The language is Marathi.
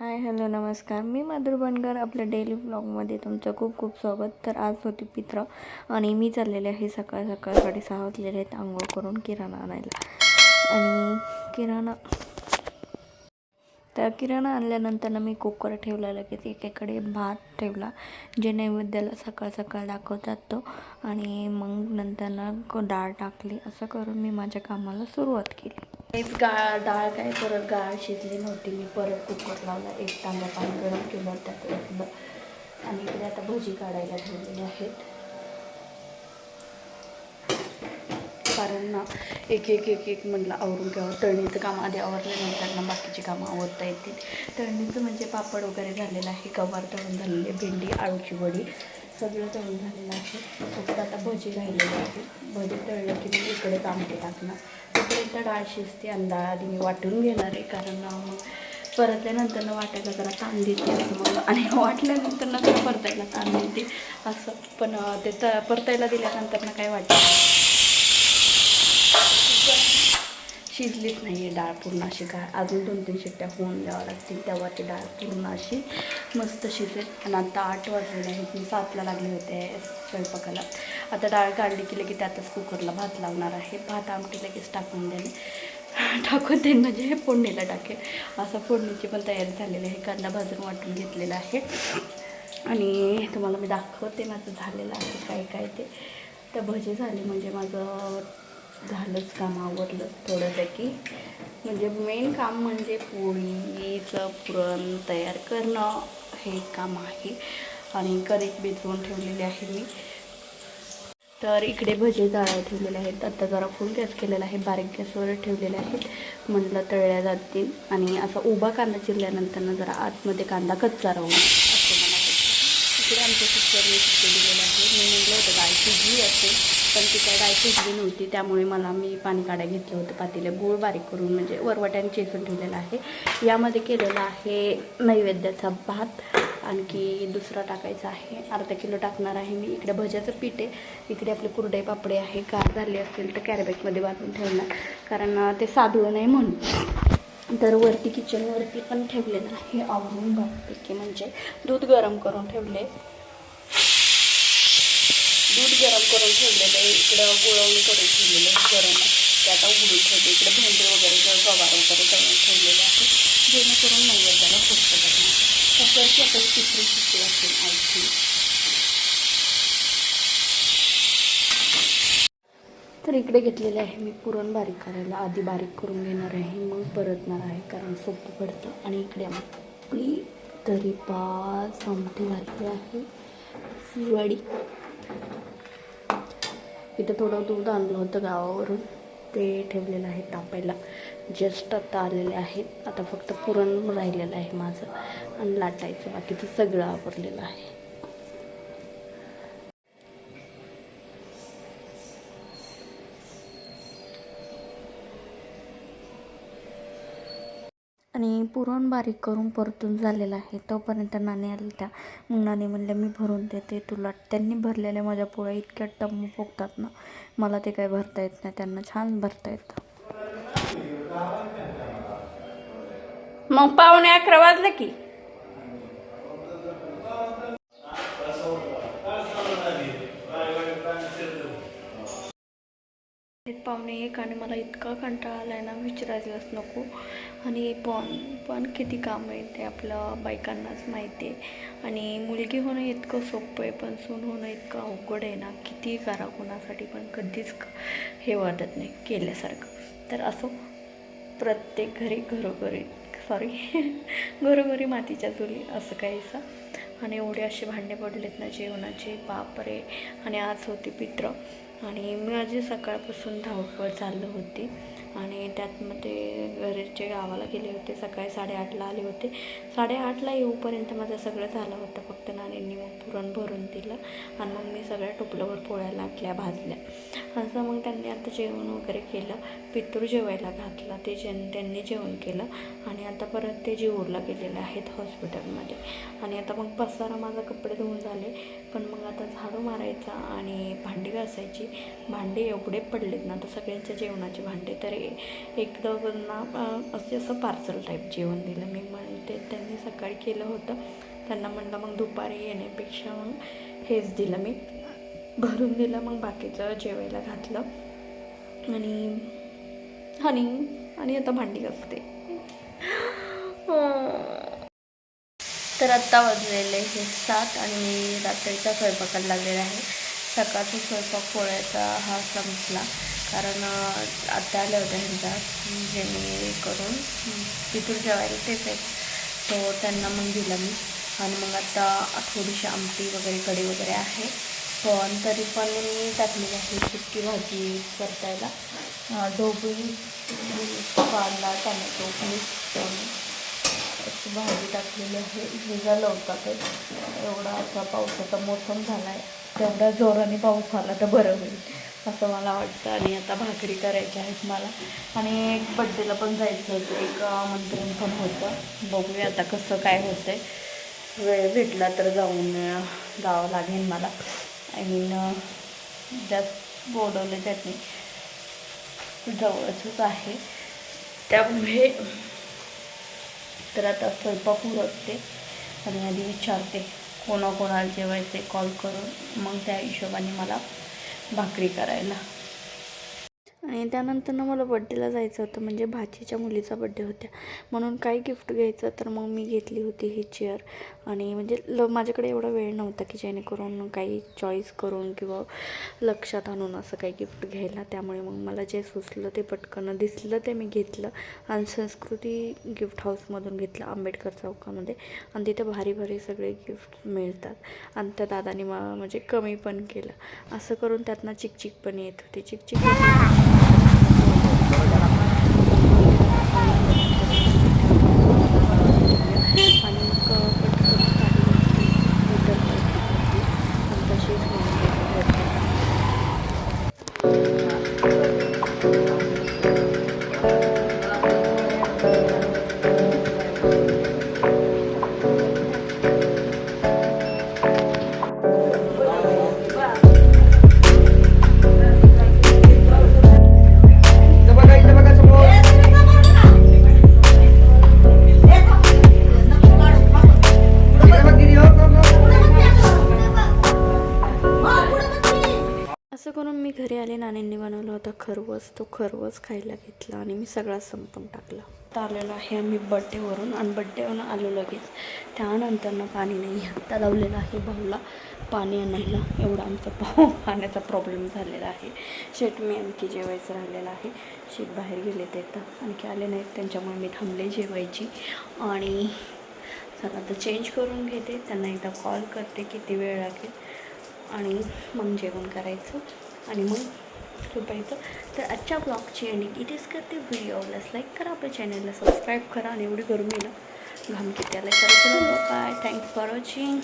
हाय हॅलो नमस्कार. मी माधुर बनकर आपल्या डेली ब्लॉगमध्ये तुमचं खूप खूप स्वागत. तर आज होती पित्र आणि मी चाललेले आहे सकाळ सकाळ साडेसहा वाजलेले आहेत आंघोळ करून किराणा आणायला. आणि किराणा तर किराणा आणल्यानंतर ना मी कुकर ठेवला लगेच एकेकडे भात ठेवला जे नैवेद्याला सकाळ सकाळ दाखवतात तो. आणि मग नंतर ना डाळ टाकली असं करून मी माझ्या कामाला सुरुवात केली. एक गाळ डाळ काय परत गाळ शिजली नव्हती. मी परत कुकर लावला एक तांब्या पाणी गरम केलं त्यात ओतलं आणि इकडे आता भजी काढायला ठेवलेली आहेत. कारण ना एक एक एक एक म्हटलं आवरून घ्यावं तळणीचं काम आधी आवरल्यानंतर ना बाकीची कामं आवरता येतील. तळणीचं म्हणजे पापड वगैरे झालेलं आहे गवार तळून झालेले भेंडी आळूची वडी. सगळं तळून झालेलं आहे फक्त आता भजी राहिलेली आहे. भजी तळलं की मी इकडे आमटे टाकणार. तोपर्यंत डाळ शिजते आणि डाळ आधी मी वाटून घेणार आहे कारण अं, मग परतल्यानंतर ना वाटायला जरा ताण देते असं मग आणि वाटल्यानंतर ना परतायला ताण देते. असं पण ते त परतायला दिल्यानंतर ना काय वाटतं शिजलीच नाही आहे डाळ पूर्ण अशी काय अजून दोन तीन शिट्ट्या होऊन द्यावं लागतील तेव्हा ती डाळ पूर्ण अशी मस्त शिजेल. आणि आता आठ वाजलेले आहेत मी सातला लागले होते स्वयंपाकाला. आता डाळ काढली की लगेच त्यातच कुकरला भात लावणार आहे. भात आमटी लगेच टाकून देणे. टाकून देईन म्हणजे फोडणीला टाकेल. असं फोडणीची पण तयारी झालेली आहे. कांदा भाजून वाटून घेतलेला आहे. आणि तुम्हाला मी दाखवते माझं झालेलं आहे काय काय ते. तर भजी झाली म्हणजे माझं झालंच काम थोडंसं थोडंपैकी म्हणजे मेन काम म्हणजे पोळीचं पुरण तयार करणं हे काम आहे. आणि कणिक भिजवून ठेवलेली आहे मी. तर इकडे भजे जाळ्या ठेवलेले आहेत. आता जरा फुल गॅस केलेला आहे. बारीक गॅसवर ठेवलेले आहेत. म्हटलं तळल्या जातील. आणि असा उभा कांदा चिरल्यानंतर जरा आतमध्ये कांदा कच्चा राहू. वाटतं. आमच्या सिस्टरने शिकते दिलेलं आहे. मी म्हटलं होतं डाळ शिजली असेल पण ती काय डाळ शिजली नव्हती. त्यामुळे मला मी पाणी काढा घेतलं होतं पातेलं गूळ बारीक करून म्हणजे वरवट्याने चेसून ठेवलेला आहे. यामध्ये केलेला आहे नैवेद्याचा भात. आणखी दुसरा टाकायचा आहे. अर्धा किलो टाकणार आहे मी. इकडे भज्याचं पीठ आहे. इकडे आपले कुरडे पापडे आहे. गार झाले असेल तर कॅरेबॅगमध्ये बांधून ठेवणार. कारण ते साधू नाही म्हणून. तर वरती किचनवरती पण ठेवलेलं आहे आवरून बऱ्यापैकी म्हणजे दूध गरम करून ठेवले. दूध गरम करून ठेवलेलं आहे. इकडं गुळवणी करून ठेवलेलं आहे गरम. ते आता उघडून ठेवते. इकडे भेंडी वगैरे गवार वगैरे तळून ठेवलेले आहे. जेणेकरून नैवेद्याला स्वस्त करणार कुकरची आता तिसरी शिट्टी असेल आईची. तर इकडे घेतलेले आहे. मी पुरण बारीक करायला आधी बारीक करून घेणार आहे. मग परतणार आहे कारण सोपं पडतं. आणि इकडे आपली तरी पाच आमटी घातली आहे. वडी इथं थोडं दूध आणलं होतं गावावरून. ते ठेवलेलं आहे तापायला. जस्ट आता आलेले आहेत आता फक्त पुरण राहिलेलं आहे माझं. आणि लाटायचं. बाकीचं सगळं आवरलेलं आहे. आणि पुरण बारीक करून परतून झालेला आहे. तोपर्यंत नाणे आल्या त्या मग नाणे म्हणल्या मी भरून देते तुला. त्यांनी भरलेल्या माझ्या पोळ्या इतक्या टम्म फुगतात ना. मला ते काय भरता येत नाही. त्यांना छान भरता येतं. मग पावणे अकरा वाजले की? पाहुणे एक आणि मला इतका कंटाळा आला आहे ना विचारायलाच नको. आणि पण पण किती काम आहे ते आपल्या बायकांनाच माहिती आहे. आणि मुलगी होणं इतकं सोपं आहे पण सून होणं इतकं अवघड आहे ना किती करा कोणासाठी पण कधीच हे वाटत नाही केल्यासारखं. तर असो प्रत्येक घरी घरोघरी सॉरी घरोघरी मातीच्या चुली असं काहीसं. आणि एवढे असे भांडे पडलेत ना जेवणाचे बापरे. आणि आज होती पित्र. आणि माझी सकाळपासून धावपळ चालू होती. आणि त्यात मग ते घरचे गावाला गेले होते सकाळी साडेआठला आले होते. साडेआठला येऊपर्यंत माझं सगळं झालं होतं फक्त नानींनी मग पुरण भरून दिलं आणि मग मी सगळ्या टोपल्यावर पोळ्या लाटल्या भाजल्या. असं मग त्यांनी आता जेवण वगैरे केलं. पितूर जेवायला घातला ते जेन त्यांनी जेवण केलं आणि आता परत ते जेवूरला गेलेले आहेत हॉस्पिटलमध्ये. आणि आता मग पसारा माझा कपडे धुवून झाले पण मग आता झाडू मारायचा आणि भांडी घासायची. भांडे एवढे पडलेत ना तर सगळ्यांच्या जेवणाची भांडे तरी एक दोघांना अं, असे असं पार्सल टाईप जेवण दिलं. मी म्हणते त्यांनी सकाळी केलं होतं. त्यांना म्हणलं मग दुपारी येण्यापेक्षा मग हेच दिलं. मी भरून दिलं मग बाकीचं जेवायला घातलं. आणि हनी आणि आता भांडी घासते. तर आत्ता वाजलेले हे सात आणि मी रात्रीचा स्वयंपाकाला लागलेला आहे. सकाळचा स्वयंपाक पोळ्याचा हा संपला. कारण आत्ता आत्या आल्या होत्या ह्यांच्या म्हणजे जेणेकरून तिथून जेवायला तेच आहेत. तो त्यांना मग दिला मी. आणि मग आता थोडीशी आमटी वगैरे कढी वगैरे आहे. पण तरी पण मी टाकलेली आहे सुटकी भाजी करतायला ढोबळी कांदा टमॅटो मिक्स अशी भाजी टाकलेली आहे. भिजायला होता ते. एवढा आता पावसाचा मोसम झाला आहे तेवढा जोराने पाऊस आला तर बरं होईल. असं मला वाटतं आणि आता भाकरी करायच्या आहेत मला. आणि एक बड्डेला पण जायचं होतं एक आमंत्रण पण होतं. बघूया आता कसं काय होतं आहे वेळ भेटला तर जाऊन जावं लागेल मला. आय मीन जास्त बोलवलं त्यांनी. जवळचंच आहे. त्यामुळे तर आता स्वयंपाक उरकते आणि आधी विचारते कोणाकोणाला जेवायचे कॉल करून. मग त्या हिशोबाने मला भाकरी करायला. आणि त्यानंतर ना मला बड्डेला जायचं होतं म्हणजे भाचीच्या मुलीचा बड्डे होत्या म्हणून काही गिफ्ट घ्यायचं तर मग मी घेतली होती ही चेअर आणि म्हणजे ल माझ्याकडे एवढा वेळ नव्हता की जेणेकरून काही चॉईस करून किंवा लक्षात आणून असं काही गिफ्ट घ्यायला. त्यामुळे मग मला जे सुचलं ते पटकन दिसलं ते मी घेतलं. आणि संस्कृती गिफ्ट हाऊसमधून घेतलं आंबेडकर चौकामध्ये. आणि तिथे भारी भारी सगळे गिफ्ट मिळतात. आणि त्या दादानी मा म्हणजे कमी पण केलं. असं करून त्यातनं चिकचिक पण येत होती. चिकचिक Yeah. मी घरी आले नाण्यांनी बनवला होता खरवस. तो खरवस खायला घेतला आणि मी सगळा संपून टाकला. आता आलेलो आहे आम्ही बड्डेवरून आणि बड्डेवरून आलो लगेच. त्यानंतरनं पाणी नाही. आत्ता लावलेलं आहे भाऊला पाणी आणायला. एवढा आमचा पाव पाण्याचा प्रॉब्लेम झालेला आहे. शेट मी आणखी जेवायचं राहिलेलं आहे. शेट बाहेर गेले ते तर. आणखी आले नाहीत. त्यांच्यामुळे मी थांबले जेवायची. आणि चला आता चेंज करून घेते. त्यांना एकदा कॉल करते किती वेळ लागेल. आणि मग जेवण करायचं. आणि मग झोपायचं तर आजच्या ब्लॉगची एंडिंग इथेच करते. व्हिडिओलाच लाईक करा आपल्या चॅनलला सबस्क्राईब करा आणि एवढी गरमी ना. घाम किती आला करायचं बाय थँक्स फॉर वॉचिंग